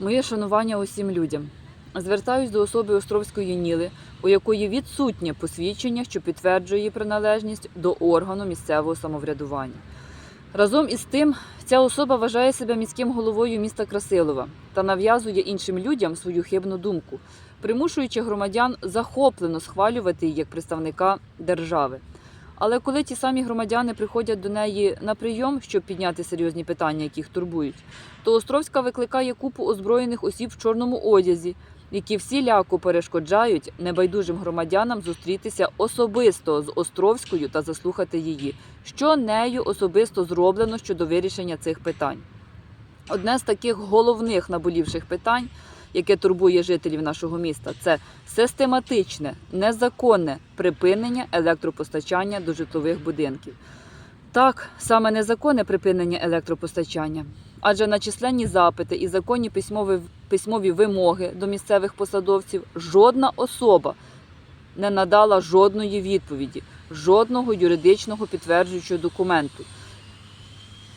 Моє шанування усім людям. Звертаюсь до особи Островської Ніли, у якої відсутнє посвідчення, що підтверджує її приналежність до органу місцевого самоврядування. Разом із тим, ця особа вважає себе міським головою міста Красилова та нав'язує іншим людям свою хибну думку, примушуючи громадян захоплено схвалювати її як представника держави. Але коли ті самі громадяни приходять до неї на прийом, щоб підняти серйозні питання, які їх турбують, то Островська викликає купу озброєних осіб в чорному одязі, які всіляко перешкоджають небайдужим громадянам зустрітися особисто з Островською та заслухати її, що нею особисто зроблено щодо вирішення цих питань. Одне з таких головних наболівших питань, яке турбує жителів нашого міста, це систематичне, незаконне припинення електропостачання до житлових будинків. Так, саме незаконне припинення електропостачання, адже на численні запити і законні письмові, письмові вимоги до місцевих посадовців жодна особа не надала жодної відповіді, жодного юридичного підтверджуючого документу,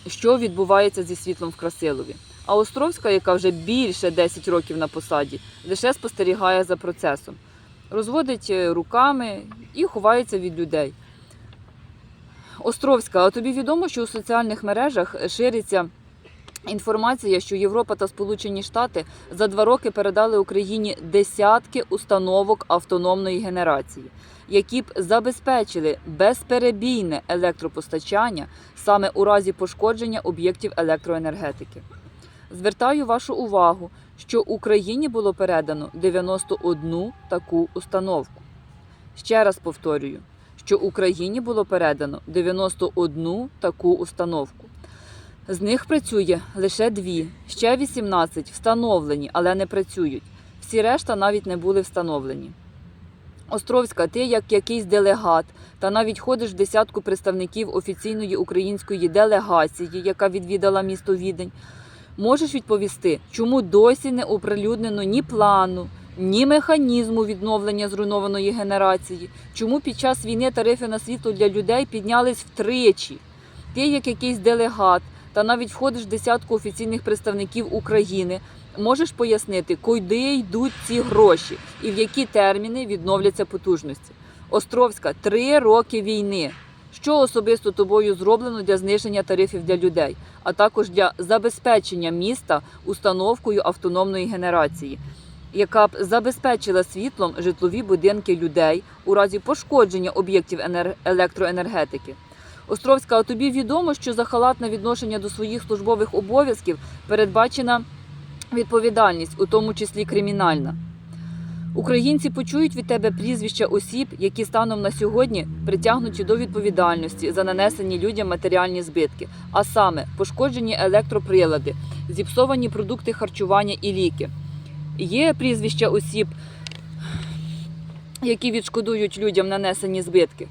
що відбувається зі світлом в Красилові. А Островська, яка вже більше 10 років на посаді, лише спостерігає за процесом, розводить е, руками і ховається від людей. Островська, а тобі відомо, що у соціальних мережах шириться інформація, що Європа та Сполучені Штати за два роки передали Україні десятки установок автономної генерації, які б забезпечили безперебійне електропостачання саме у разі пошкодження об'єктів електроенергетики. Звертаю вашу увагу, що Україні було передано 91 таку установку. Ще раз повторюю, що Україні було передано 91 таку установку. З них працює лише дві, ще 18 встановлені, але не працюють. Всі решта навіть не були встановлені. Островська, ти як якийсь делегат, та навіть ходиш в десятку представників офіційної української делегації, яка відвідала місто Відень. Можеш відповісти, чому досі не оприлюднено ні плану, ні механізму відновлення зруйнованої генерації? Чому під час війни тарифи на світло для людей піднялись втричі? Ти, як якийсь делегат, та навіть входиш в десятку офіційних представників України, можеш пояснити, куди йдуть ці гроші і в які терміни відновляться потужності? Островська три роки війни. Що особисто тобою зроблено для зниження тарифів для людей, а також для забезпечення міста установкою автономної генерації, яка б забезпечила світлом житлові будинки людей у разі пошкодження об'єктів електроенергетики? Островська, а тобі відомо, що за халатне відношення до своїх службових обов'язків передбачена відповідальність, у тому числі кримінальна. Українці почують від тебе прізвища осіб, які станом на сьогодні притягнуті до відповідальності за нанесені людям матеріальні збитки, а саме пошкоджені електроприлади, зіпсовані продукти харчування і ліки. Є прізвища осіб, які відшкодують людям нанесені збитки,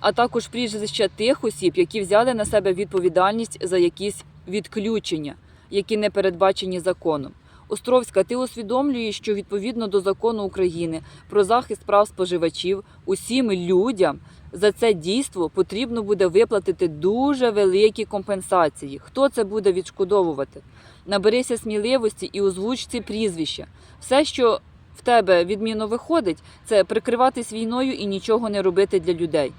а також прізвища тих осіб, які взяли на себе відповідальність за якісь відключення, які не передбачені законом. Островська, ти усвідомлюєш, що відповідно до закону України про захист прав споживачів усім людям за це дійство потрібно буде виплатити дуже великі компенсації. Хто це буде відшкодовувати? Наберися сміливості і озвуч ці прізвища. Все, що в тебе відмінно виходить, це прикриватись війною і нічого не робити для людей.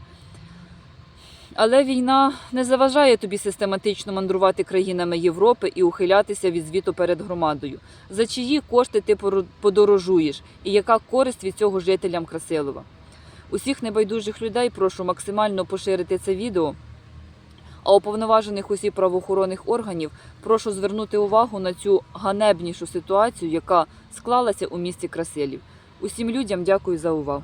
Але війна не заважає тобі систематично мандрувати країнами Європи і ухилятися від звіту перед громадою. За чиї кошти ти подорожуєш і яка користь від цього жителям Красилова? Усіх небайдужих людей прошу максимально поширити це відео. А уповноважених усіх правоохоронних органів прошу звернути увагу на цю ганебнішу ситуацію, яка склалася у місті Красилів. Усім людям дякую за увагу.